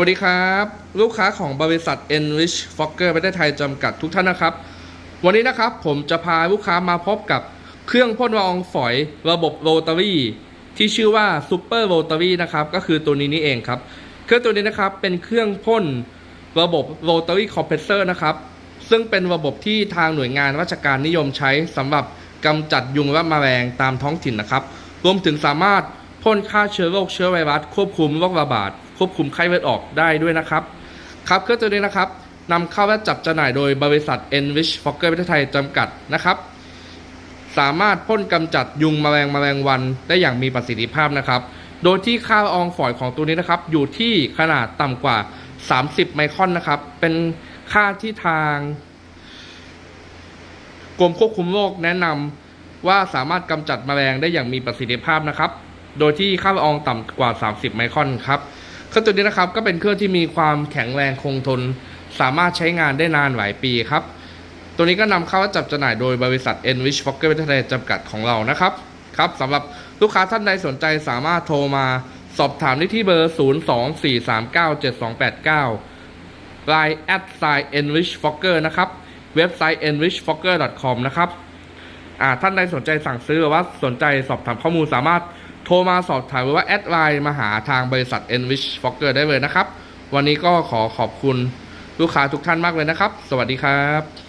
วัสดีครับ ลูกค้าของบริษัท Enrich Fokker ประเทศไทยจำกัดทุกท่านนะครับ วันนี้นะครับผมจะพาลูกค้ามาพบกับเครื่องพ่นละอองฝอยระบบโรตารี่ที่ชื่อว่า Super Rotary นะครับก็คือตัวนี้นี่เองครับ เครื่องตัวนี้นะครับเป็นเครื่องพ่นระบบ Rotary Compressor นะครับ ซึ่งเป็นระบบที่ทางหน่วยงานราชการนิยมใช้สำหรับกำจัดยุงและแมลงตามท้องถิ่นนะครับ รวมถึงสามารถพ่นฆ่าเชื้อโรคเชื้อไวรัสควบคุมโรคระบาด ควบคุมไข้เลือดออกได้ด้วยนะครับ ครับเครื่องตัวนี้นะครับนำเข้าและจับจำหน่ายโดยบริษัท Enrich Fokker ประเทศไทยจำกัดนะครับ สามารถพ่นกำจัดยุงแมลงแมลงวันได้อย่างมีประสิทธิภาพนะครับ โดยที่ค่าอองฝอยของตัวนี้นะครับ อยู่ที่ขนาดต่ำกว่า 30 ไมครอนนะครับ เป็นค่าที่ทาง กรมควบคุมโรคแนะนำว่าสามารถกำจัดแมลงได้อย่างมีประสิทธิภาพนะครับ โดยที่ค่าละอองต่ำกว่า 30 ไมครอนครับ รื่องตัวนี้นะครับก็เป็นเครื่องที่มีความแข็งแรงคงทน สามารถใช้งานได้นานหลายปีครับ ตัวนี้ก็นำเข้าจับจำหน่ายโดยบริษัท Enrich Fokker ประเทศไทยจำกัดของเรานะครับครับสำหรับลูกค้าท่านใดสนใจสามารถโทรมาสอบถามได้ที่เบอร์ 024397289 Line at sign enrich fokker นะครับ เว็บไซต์ enrichfokker.com นะครับอ่าท่านใดสนใจสั่งซื้อหรือว่าสนใจสอบถามข้อมูลสามารถ โทรมาสอบถามหรือว่าแอดไลน์มาหาทางบริษัท Enrich Fokker ได้เลยนะครับ วันนี้ก็ขอขอบคุณลูกค้าทุกท่านมากเลยนะครับ สวัสดีครับ